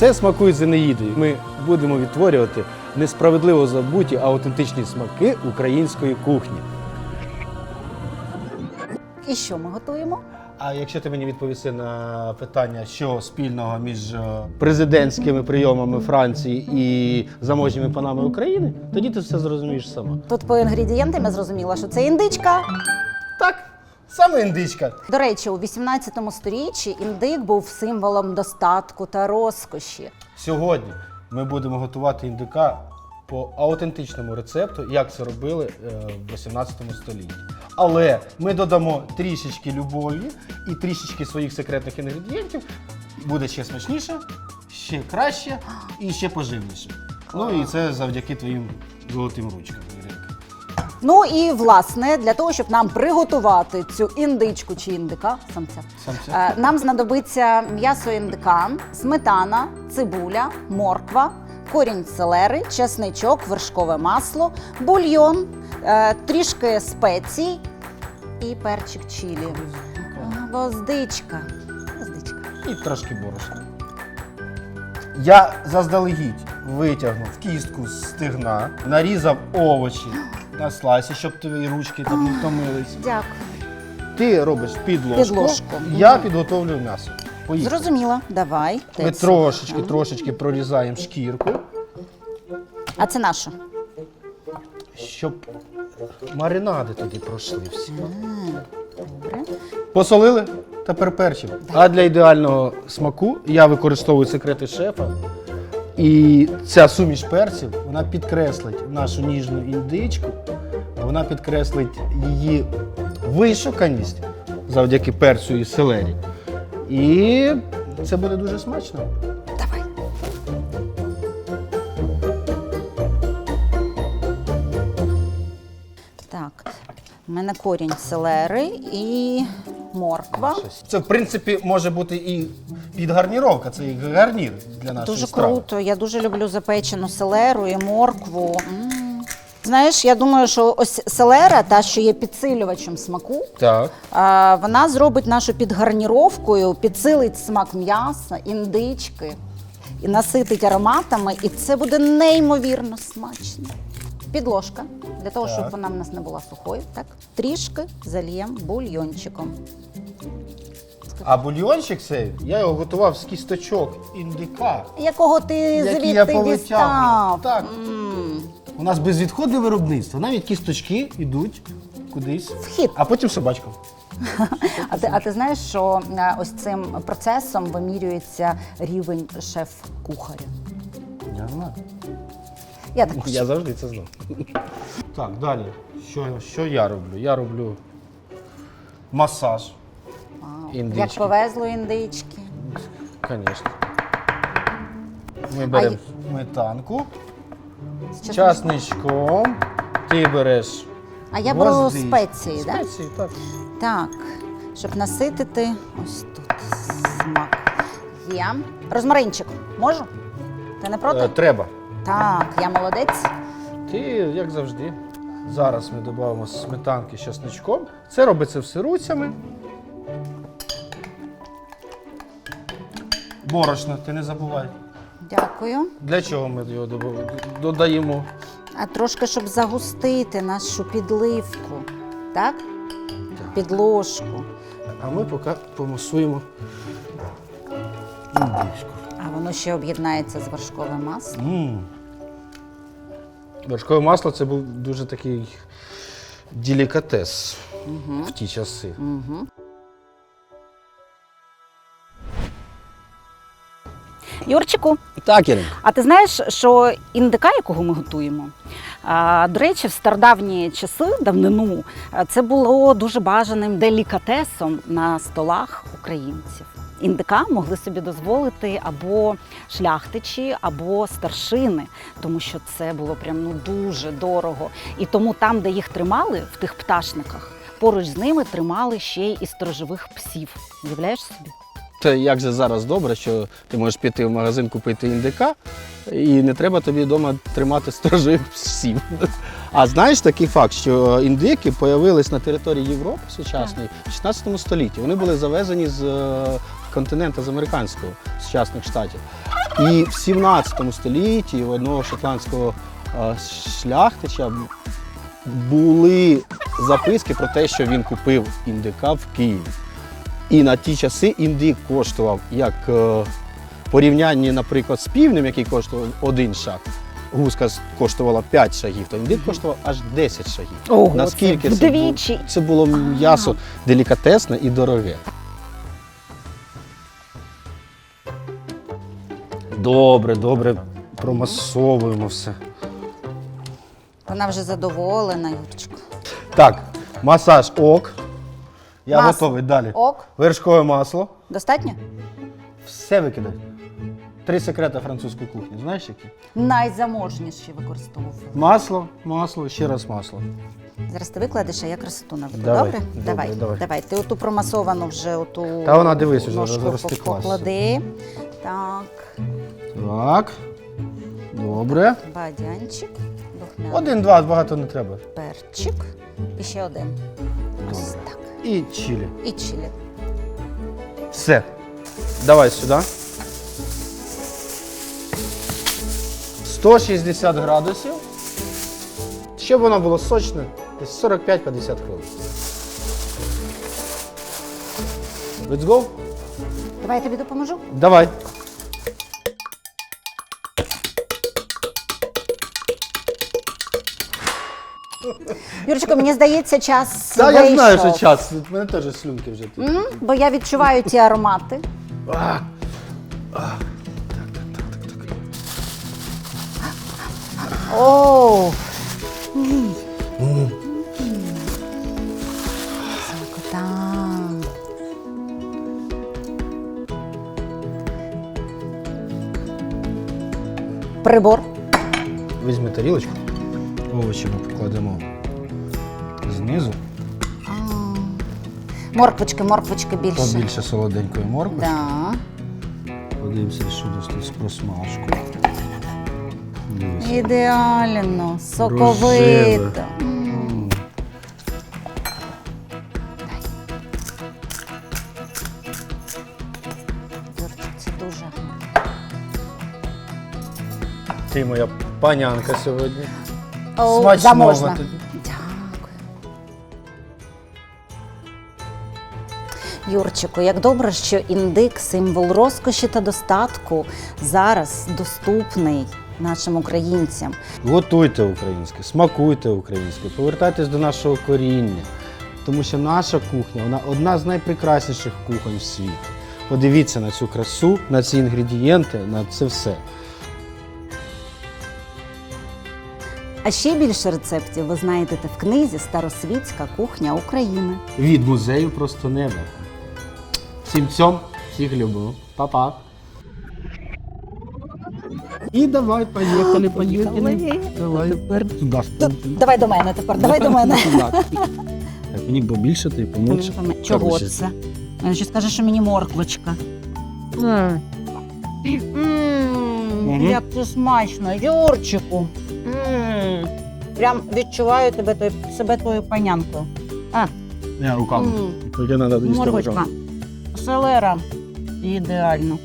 Це смакує Зенеїдою. Ми будемо відтворювати несправедливо забуті аутентичні смаки української кухні. І що ми готуємо? А якщо ти мені відповіси на питання, що спільного між е, президентськими прийомами Франції і заможніми панами України, тоді ти все зрозумієш сама. Тут по інгредієнтам я зрозуміла, що це індичка. Так, саме індичка. До речі, у 18 сторіччі індик був символом достатку та розкоші. Сьогодні ми будемо готувати індика по аутентичному рецепту, як це робили е, в 18 столітті. Але ми додамо трішечки любові і трішечки своїх секретних інгредієнтів. Буде ще смачніше, ще краще і ще поживніше. Ну і це завдяки твоїм золотим ручкам. Ну і власне для того, щоб нам приготувати цю індичку чи індика, самця, Самця. е, нам знадобиться м'ясо індика, сметана, цибуля, морква, корінь селери, чесничок, вершкове масло, бульйон, е, трішки спецій і перчик чилі. А, Гвоздичка. Гвоздичка. І трошки борошна. Я заздалегідь витягнув кістку з стегна, нарізав овочі на слайсі, щоб твої ручки там не втомились. Дякую. Ти робиш підложку, Підложку. я підготовлю м'ясо. Поїхали. Зрозуміла. Давай. Ми Тець. трошечки, трошечки прорізаємо шкірку, А це наше. щоб маринади тоді пройшли всі. Добре. Посолили, тепер перчимо. А для ідеального смаку я використовую секрети шефа. І ця суміш перців вона підкреслить нашу ніжну індичку, вона підкреслить її вишуканість завдяки перцю і селері. І це буде дуже смачно. Давай. Так, у мене корінь селери і морква. Це, в принципі, може бути і підгарніровка, це гарнір для нашої Дуже страви. круто. Я дуже люблю запечену селеру і моркву. М. Знаєш, я думаю, що ось селера, та що є підсилювачем смаку, Так. а, вона зробить нашу підгарніровкою, підсилить смак м'яса, індички і наситить ароматами, і це буде неймовірно смачно. Підложка для того, щоб Так. вона в нас не була сухою. Так, трішки зальємо бульйончиком. А бульйончик цей, я його готував з кісточок індика. Якого ти Які звідти я повитягував. дістав? Так. М. У нас безвідходне виробництво. Навіть кісточки йдуть кудись. Вхід. А потім собачкам. А ти, а ти знаєш, що е, ось цим процесом вимірюється рівень шеф-кухаря? Я знаю. Я також. Я завжди це знав. Так, далі. Що, що я роблю? Я роблю масаж. Індички. Як повезло індички. Звісно. Ми беремо сметанку З часничком. Ти береш. А я беру гвоздичку. спеції, так? Спеції, так. Так, щоб наситити ось тут смак. Є. Розмаринчик. Можу? Ти не проти? Е, треба. Так, я молодець. Ти, як завжди. Зараз ми додамо сметанки з часничком. Це робиться все руцями. Борошно, ти не забувай. Дякую. Для чого ми його додаємо? А трошки, щоб загустити нашу підливку. Так? Підложку. А ми поки помасуємо індичку. А воно ще об'єднається з вершковим маслом. М. Вершкове масло це був дуже такий делікатес в ті часи. Угу. Юрчику, Так, Ірин. а ти знаєш, що індика, якого ми готуємо? А, до речі, в стародавні часи, давнину, це було дуже бажаним делікатесом на столах українців. Індика могли собі дозволити або шляхтичі, або старшини, тому що це було прям ну дуже дорого. І тому там, де їх тримали, в тих пташниках, поруч з ними тримали ще й і сторожових псів. Уявляєш собі? Це як же зараз добре, що ти можеш піти в магазин купити індика, і не треба тобі вдома тримати сторожових псів. А знаєш такий факт, що індики з'явились на території Європи сучасної в 16 столітті. Вони були завезені з е, континенту з американського, сучасних штатів. І в 17 столітті у одного шотландського е, шляхтича були записки про те, що він купив індика в Києві. І на ті часи індик коштував як е, в порівнянні, наприклад, з півнем, який коштував один шаг. Гуска коштувала 5 шагів, то індик коштував аж 10 шагів. Ого, Наскільки це це, було, це було м'ясо делікатесне і дороге. Добре, добре, промасовуємо все. Вона вже задоволена, Юрчику. Так, масаж ок. Я Масло. готовий далі. Ок, Вершкове масло. достатньо? Все викидай. Три секрети французької кухні. Знаєш які? Найзаможніші використовували. Масло, масло, ще раз масло. Зараз ти викладеш, а я красоту наведу. Давай, Добре? добре, давай. давай. Ти оту промасовану вже оту Та вона, дивись, уже ножку розтеклася. поклади. Так, Так. Добре. бадянчик, духмяний Один-два, багато не треба. перчик. І ще один. Ось. І чилі. І чилі. Все. Давай сюди. 160 градусів. Щоб воно було сочне, десь 45-50 хвилин. Let's go? Давай я тобі допоможу. Давай. Юрчику, мені здається, час. Та я знаю, що час. У мене теж слюнки вже тут. М, Бо я відчуваю ті аромати. А, О! Смакота. Прибор. Візьми тарілочку. Овочі ми покладемо знизу. Морквочки, морквочки більше. Побільше солоденької моркви. Да. Подивимося, що у нас тут з просмажкою. Дивись. Ідеально, Рожеве. соковито. М. Юрчик, це дуже гарно. Ти моя панянка сьогодні. О, Смачного заможна. тобі. Юрчику, як добре, що індик, символ розкоші та достатку, зараз доступний нашим українцям. Готуйте українське, смакуйте українське, повертайтесь до нашого коріння. Тому що наша кухня вона одна з найпрекрасніших кухонь в світі. Подивіться на цю красу, на ці інгредієнти, на це все. А ще більше рецептів ви знайдете в книзі Старосвітська кухня України. Від музею просто небо. Всім цьом, всіх люблю. Па-па. І давай, поїхали, поїхали. Давай. Тепер туди. Давай до мене тепер, давай до мене. Так, мені побільше ти помовчи. Чого це? Він ще скаже, що мені морквочка. М, Як це смачно, Юрчику. М, Прям відчуваю тебе той, себе твою панянкою. А, Я руками. Тільки треба їсти руками. Селера. Ідеально.